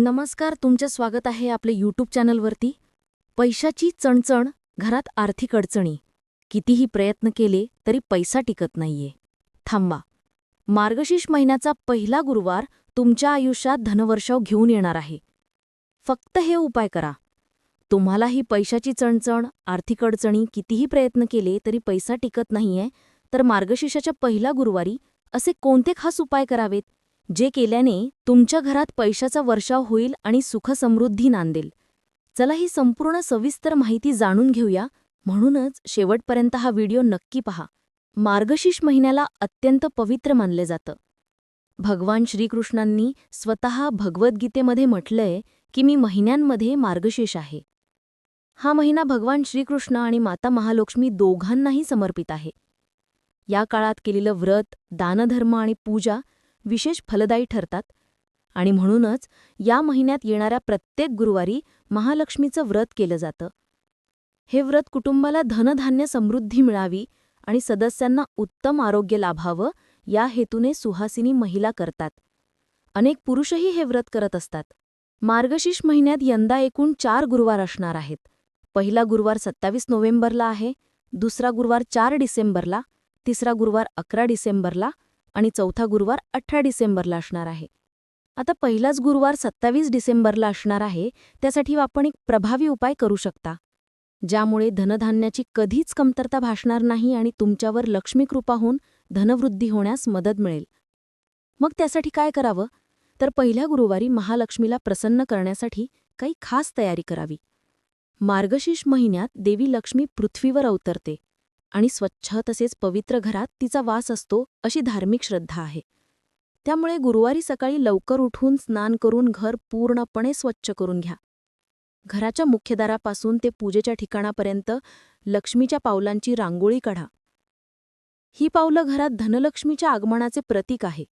नमस्कार तुमचं स्वागत आहे आपल्या यूट्यूब चॅनलवरती. पैशाची चणचण घरात आर्थिक अडचणी. कितीही प्रयत्न केले तरी पैसा टिकत नाहीये. थांबा. मार्गशीर्ष महिन्याचा पहिला गुरुवार तुमच्या आयुष्यात धनवर्षाव घेऊन येणार आहे. फक्त हे उपाय करा. तुम्हालाही पैशाची चणचण आर्थिक अडचणी कितीही प्रयत्न केले तरी पैसा टिकत नाहीये. तर मार्गशीर्षाच्या पहिला गुरुवारी असे कोणते खास उपाय करावेत? जे केल्याने तुमच्या घरात पैशाचा वर्षाव होईल आणि सुखसमृद्धी नांदेल. चला ही संपूर्ण सविस्तर माहिती जाणून घेऊया म्हणूनच शेवटपर्यंत हा व्हिडिओ नक्की पहा. मार्गशीर्ष महिन्याला अत्यंत पवित्र मानले जातं. भगवान श्रीकृष्णांनी स्वतः भगवद्गीतेमध्ये म्हटलंय की मी महिन्यांमध्ये मार्गशीर्ष आहे. हा महिना भगवान श्रीकृष्ण आणि माता महालक्ष्मी दोघांनाही समर्पित आहे. या काळात केलेलं व्रत दानधर्म आणि पूजा विशेष फलदायी ठरतात. आणि म्हणूनच या महिन्यात येणाऱ्या प्रत्येक गुरुवारी महालक्ष्मीचं व्रत केलं जातं. हे व्रत कुटुंबाला धनधान्य समृद्धी मिळावी आणि सदस्यांना उत्तम आरोग्य लाभावं या हेतूने सुहासिनी महिला करतात. अनेक पुरुषही हे व्रत करत असतात. मार्गशीर्ष महिन्यात यंदा एकूण चार गुरुवार असणार आहेत. पहिला गुरुवार सत्तावीस नोव्हेंबरला आहे दुसरा गुरुवार चार डिसेंबरला तिसरा गुरुवार अकरा डिसेंबरला आणि चौथा गुरुवार अठरा डिसेंबरला असणार आहे. आता पहिलाच गुरुवार सत्तावीस डिसेंबरला असणार आहे त्यासाठी आपण एक प्रभावी उपाय करू शकता. ज्यामुळे धनधान्याची कधीच कमतरता भासणार नाही आणि तुमच्यावर लक्ष्मीकृपा होऊन धनवृद्धी होण्यास मदत मिळेल. मग त्यासाठी काय करावं? तर पहिल्या गुरुवारी महालक्ष्मीला प्रसन्न करण्यासाठी काही खास तयारी करावी. मार्गशीर्ष महिन्यात देवी लक्ष्मी पृथ्वीवर अवतरते. आणि स्वच्छ तसेच पवित्र घरात तिचा वास असतो अशी धार्मिक श्रद्धा आहे. त्यामुळे गुरुवारी सकाळी लवकर उठून स्नान करून घर पूर्णपणे स्वच्छ करून घ्या. घराच्या मुख्यदारापासून ते पूजेच्या ठिकाणापर्यंत लक्ष्मीच्या पावलांची रांगोळी काढा. ही पावलं घरात धनलक्ष्मीच्या आगमनाचे प्रतीक आहे.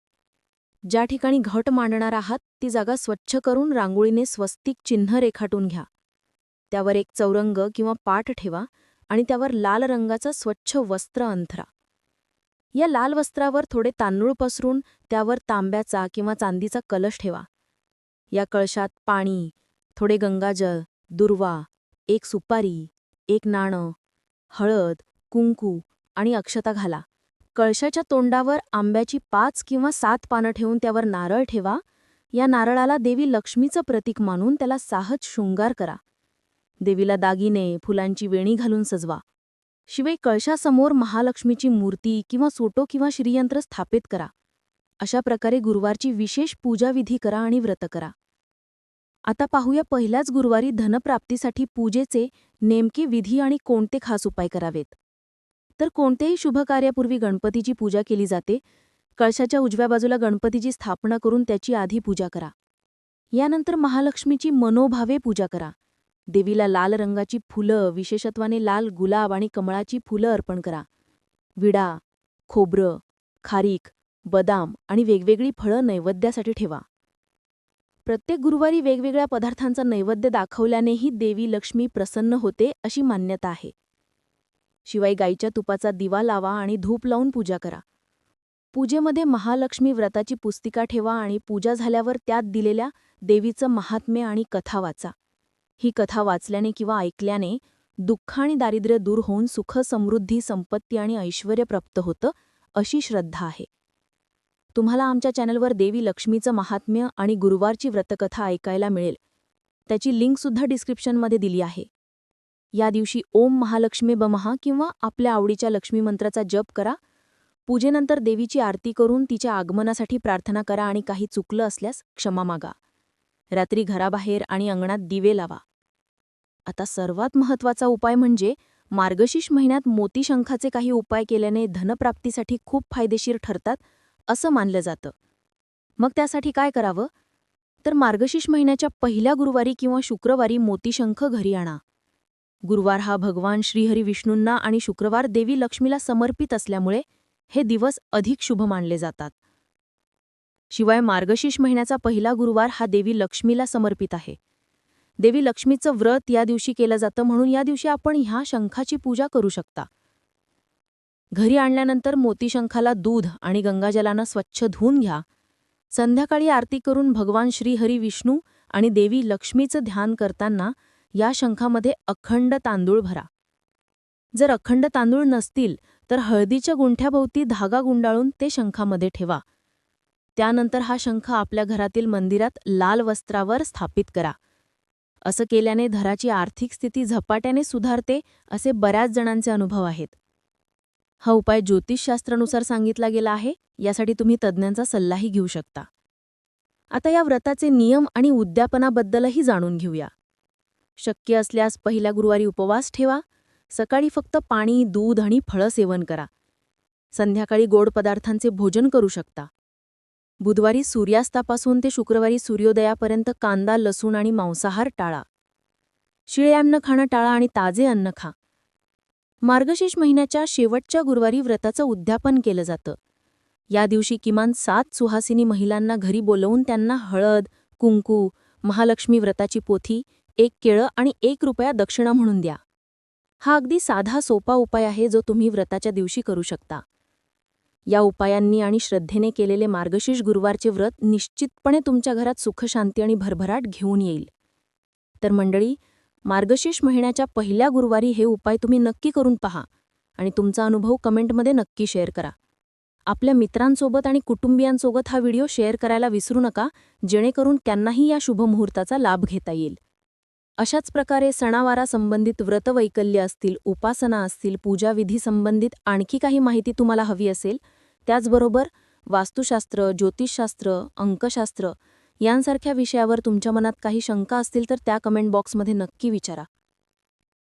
ज्या ठिकाणी घट मांडणार आहात ती जागा स्वच्छ करून रांगोळीने स्वस्तिक चिन्ह रेखाटून घ्या. त्यावर एक चौरंग किंवा पाठ ठेवा आणि त्यावर लाल रंगाचं स्वच्छ वस्त्र अंथरा. या लाल वस्त्रावर थोडे तांदूळ पसरून त्यावर तांब्याचा किंवा चांदीचा कलश ठेवा. या कळशात पाणी थोडे गंगाजल दुर्वा एक सुपारी एक नाणं हळद कुंकू आणि अक्षता घाला. कळशाच्या तोंडावर आंब्याची पाच किंवा सात पानं ठेवून त्यावर नारळ ठेवा. या नारळाला देवी लक्ष्मीचं प्रतीक मानून त्याला साहज शृंगार करा. देवीला दागिने फुलांची वेणी घालून सजवा. शिवाय कळशासमोर महालक्ष्मीची मूर्ती किंवा सोटो किंवा श्रीयंत्र स्थापित करा. अशा प्रकारे गुरुवारची विशेष पूजाविधी करा आणि व्रत करा. आता पाहूया पहिल्याच गुरुवारी धनप्राप्तीसाठी पूजेचे नेमके विधी आणि कोणते खास उपाय करावेत. तर कोणत्याही शुभकार्यापूर्वी गणपतीची पूजा केली जाते. कळशाच्या उजव्या बाजूला गणपतीची स्थापना करून त्याची आधी पूजा करा. यानंतर महालक्ष्मीची मनोभावे पूजा करा. देवीला लाल रंगाची फुलं विशेषत्वाने लाल गुलाब आणि कमळाची फुलं अर्पण करा. विडा खोबरं खारीक बदाम आणि वेगवेगळी फळं नैवेद्यासाठी ठेवा. प्रत्येक गुरुवारी वेगवेगळ्या पदार्थांचा नैवेद्य दाखवल्यानेही देवी लक्ष्मी प्रसन्न होते अशी मान्यता आहे. शिवाय गाईच्या तुपाचा दिवा लावा आणि धूप लावून पूजा करा. पूजेमध्ये महालक्ष्मी व्रताची पुस्तिका ठेवा आणि पूजा झाल्यावर त्यात दिलेल्या देवीचं महात्म्य आणि कथा वाचा. ही कथा वाचल्याने किंवा ऐकल्याने दुःख आणि दारिद्र्य दूर होऊन सुख समृद्धी संपत्ती आणि ऐश्वर प्राप्त होतं अशी श्रद्धा आहे. तुम्हाला आमच्या चॅनलवर देवी लक्ष्मीचं महात्म्य आणि गुरुवारची व्रतकथा ऐकायला मिळेल. त्याची लिंकसुद्धा डिस्क्रिप्शनमध्ये दिली आहे. या दिवशी ओम महालक्ष्मी बमहा किंवा आपल्या आवडीच्या लक्ष्मी मंत्राचा जप करा. पूजेनंतर देवीची आरती करून तिच्या आगमनासाठी प्रार्थना करा आणि काही चुकलं असल्यास क्षमा मागा. रात्री घराबाहेर आणि अंगणात दिवे लावा. आता सर्वात महत्त्वाचा उपाय म्हणजे मार्गशीर्ष महिन्यात मोतीशंखाचे काही उपाय केल्याने धनप्राप्तीसाठी खूप फायदेशीर ठरतात असं मानलं जातं. मग त्यासाठी काय करावं? तर मार्गशीर्ष महिन्याच्या पहिल्या गुरुवारी किंवा शुक्रवारी मोतीशंख घरी आणा. गुरुवार हा भगवान श्रीहरी विष्णूंना आणि शुक्रवार देवी लक्ष्मीला समर्पित असल्यामुळे हे दिवस अधिक शुभ मानले जातात. शिवाय मार्गशीर्ष महिन्याचा पहिला गुरुवार हा देवी लक्ष्मीला समर्पित आहे. देवी लक्ष्मीचं व्रत या दिवशी केलं जातं म्हणून या दिवशी आपण ह्या शंखाची पूजा करू शकता. घरी आणल्यानंतर मोतीशंखाला दूध आणि गंगाजलानं स्वच्छ धुवून घ्या. संध्याकाळी आरती करून भगवान श्रीहरी विष्णू आणि देवी लक्ष्मीचं ध्यान करताना या शंखामध्ये अखंड तांदूळ भरा. जर अखंड तांदूळ नसतील तर हळदीच्या गुंठ्याभोवती धागा गुंडाळून ते शंखामध्ये ठेवा. त्यानंतर हा शंख आपल्या घरातील मंदिरात लाल वस्त्रावर स्थापित करा. असं केल्याने घराची आर्थिक स्थिती झपाट्याने सुधारते असे बऱ्याच जणांचे अनुभव आहेत. हा उपाय ज्योतिषशास्त्रानुसार सांगितला गेला आहे यासाठी तुम्ही तज्ज्ञांचा सल्लाही घेऊ शकता. आता या व्रताचे नियम आणि उद्यापनाबद्दलही जाणून घेऊया. शक्य असल्यास पहिल्या गुरुवारी उपवास ठेवा. सकाळी फक्त पाणी दूध आणि फळं सेवन करा. संध्याकाळी गोड पदार्थांचे भोजन करू शकता. बुधवारी सूर्यास्तापासून ते शुक्रवारी सूर्योदयापर्यंत कांदा लसूण आणि मांसाहार टाळा. शिळे अन्न खाणं टाळा आणि ताजे अन्न खा. मार्गशीर्ष महिन्याच्या शेवटच्या गुरुवारी व्रताचं उद्यापन केलं जातं. या दिवशी किमान सात सुहासिनी महिलांना घरी बोलवून त्यांना हळद कुंकू महालक्ष्मी व्रताची पोथी एक केळं आणि एक रुपया दक्षिणा म्हणून द्या. हा अगदी साधा सोपा उपाय आहे जो तुम्ही व्रताच्या दिवशी करू शकता. या उपायांनी आणि श्रद्धेने केलेले मार्गशीर्ष गुरुवारचे व्रत निश्चितपणे तुमच्या घरात सुखशांती आणि भरभराट घेऊन येईल. तर मंडळी मार्गशीर्ष महिन्याच्या पहिल्या गुरुवारी हे उपाय तुम्ही नक्की करून पहा आणि तुमचा अनुभव कमेंटमध्ये नक्की शेअर करा. आपल्या मित्रांसोबत आणि कुटुंबियांसोबत हा व्हिडिओ शेअर करायला विसरू नका जेणेकरून त्यांनाही या शुभमुहूर्ताचा लाभ घेता येईल. अशाच प्रकारे सणावारा संबंधित व्रतवैकल्य असतील उपासना असतील पूजाविधी संबंधित आणखी काही माहिती तुम्हाला हवी असेल त्याचबरोबर वास्तुशास्त्र ज्योतिषशास्त्र अंकशास्त्र यांसारख्या विषयावर तुमच्या मनात काही शंका असतील तर त्या कमेंट बॉक्समध्ये नक्की विचारा.